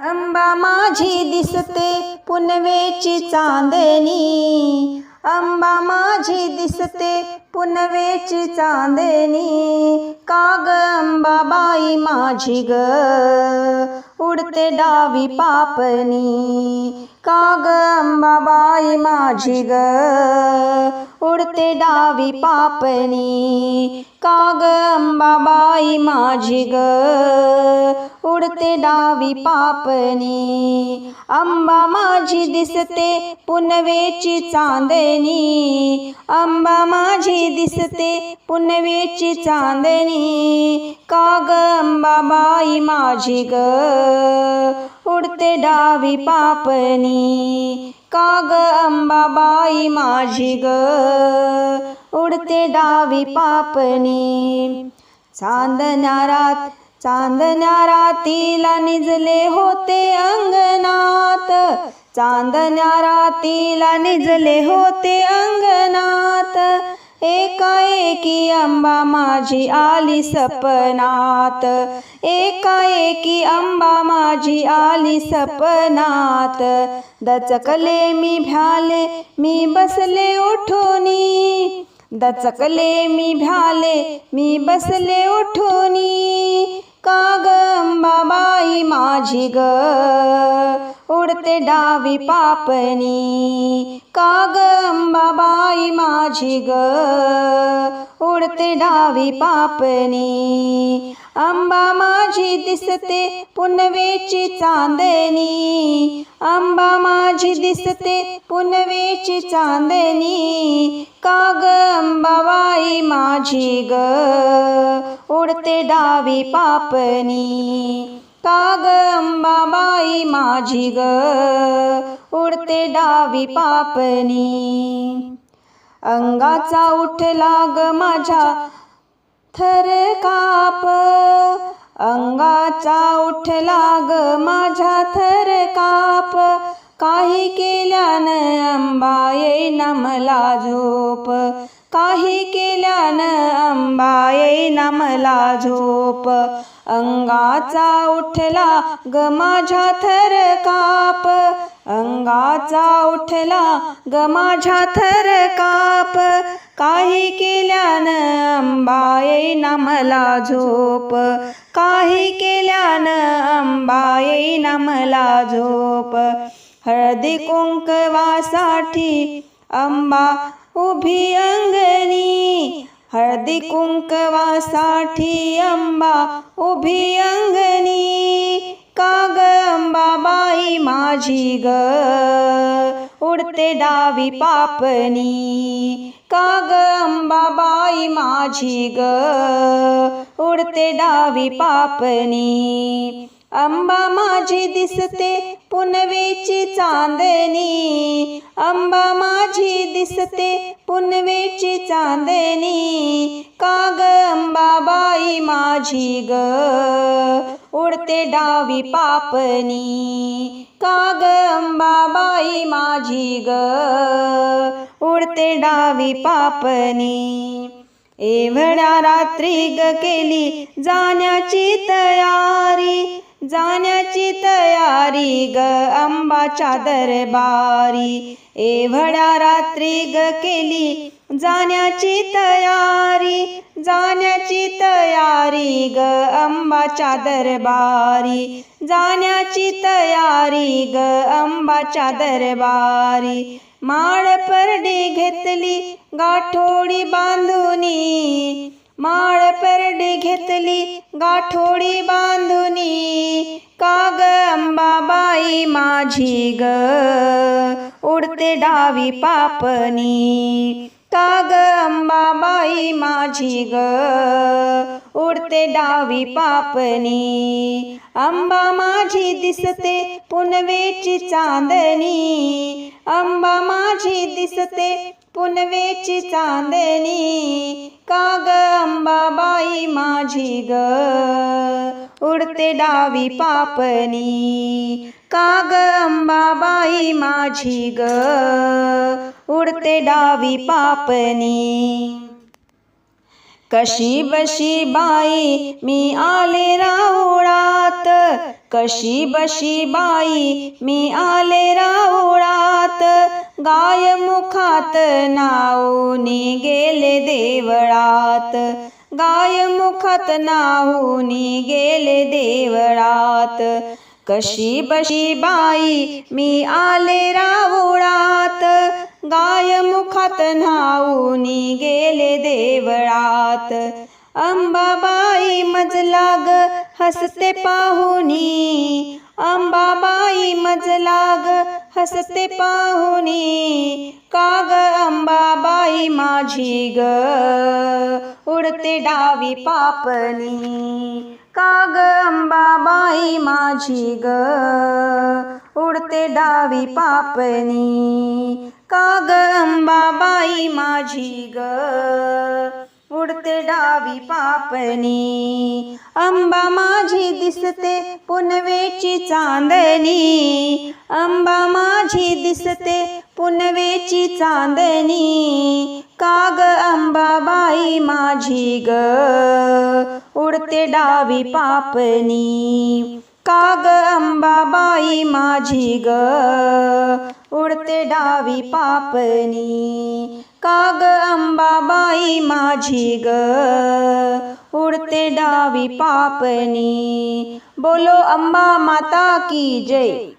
अंबा माझी दिसते पुनवेची चांदणी. अंबा माझी दिसते पुनवेची चांदणी. काग अंबाबाई माझी ग? उडते डावी पापणी काग अंबाबाई माझी ग. उडते डावी पापणी काग अंबाबाई माझी ग. उडते डावी पापणी अंबा माझी दिसते पुनवेची चांदणी अंबा माझी दिसते पुनवेची चांदणी काग अंबाबाई माझी ग. उडते डावी पापणी. काग अंबाबाई माझी ग. उडते डावी पापणी. चांदण्या रात चांदण्या रातीला निजले होते अंगणात. चांदण्या रातीला निजले होते अंगणात. एकाएकी अंबा माझी आली सपनात. एकाएकी अंबा माझी आली सपनात. दचकले मी भ्याले, मी बसले उठोनी. दचकले मी भ्याले, मी बसले उठोनी. काग बाई माझी ग. उडते डावी पापणी. काग अंबाबाई माझी ग? उडते डावी पापणी. अंबा माझी दिसते पुनवेची चांदणी. अंबा माझी दिसते पुनवेची चांदणी. काग अंबाबाई माझी ग? उडते डावी पापणी. काग अंबाबाई माझी ग? उडते डावी पापणी. अंगाचा उठला ग माझ्या. थरे काप. अंगाचा उठला ग माझ्या. थर काप. काही केल्यानं अंबा येईना मला झोप. काही केल्यानं अंबा येईना मला झोप. अंगाचा उठला ग माझ्या थर काप. अंगाचा उठला ग माझ्या थर काप. काही केल्यानं अंबा येईना मला झोप. काही केल्यानं अंबा येईना मला झोप. हळदी कुंकवासाठी अंबा उभी अंगणी हळदी कुंकवासाठी अंबा उभी अंगणी काग अंबाबाई माझी ग. उडते डावी पापणी काग अंबाबाई माझी ग. उडते डावी पापणी अंबा माझी दिसते पुनवेची चांदणी. अंबा माझी दिसते पुनवेची चांदणी. काग अंबाबाई माझी ग? उडते डावी पापनी काग अंबाबाई माझी ग? उडते डावी पापणी. एवढ्या रात्री ग केली जाण्याची तयारी जाण्याची तयारी ग अंबाच्या दरबारी. एवढ्या रात्री ग केली जाण्याची तयारी जाण्याची तयारी ग अंबाच्या दरबारी. जाण्याची तयारी ग अंबाच्या दरबारी. माळ परडी घेतली गाठोडी बांधुनी. माळ परडी घेतली गाठोडी बांधुनी. काग अंबाबाई माझी ग उडते डावी काग अंबाबाई माझी ग. उडते डावी पापणी. अंबा माझी दिसते पुनवेची चांदणी. अंबा माझी दिसते पुनवेची चांदणी. काग अंबाबाई माझी ग. उडते डावी पापणी काग अंबाबाई माझी ग? उडते डावी पापणी कशी बशी बाई मी आले राऊळात कशी बशी बाई मी आले राऊळात गाय मुखात नाऊनी गेले देवळात. गाय मुखात नाहूनी गेले देवळात. कशी बशी बाई मी आले रावोळात गाय मुखात नाहूनी गेले देवळात. अंबाबाई मजलाग हसते पाहुनी. अंबाबाई मजलाग हसते पाहुनी काग अंबाबाई माझी ग उडते डावी पापनी काग अंबाबाई माझी ग उडते डावी पापनी काग अंबाबाई माझी ग उडते डावी पापणी. अंबा माझी दिसते पुनवेची चांदणी. अंबा माझी दिसते पुनवेची चांदणी. काग अंबाबाई माझी ग. उडते डावी पापणी. काग अंबाबाई माझी ग. उडते डावी पापनी. काग अंबाबाई माझी ग. उडते डावी पापनी. बोलो अंबा माता की जय.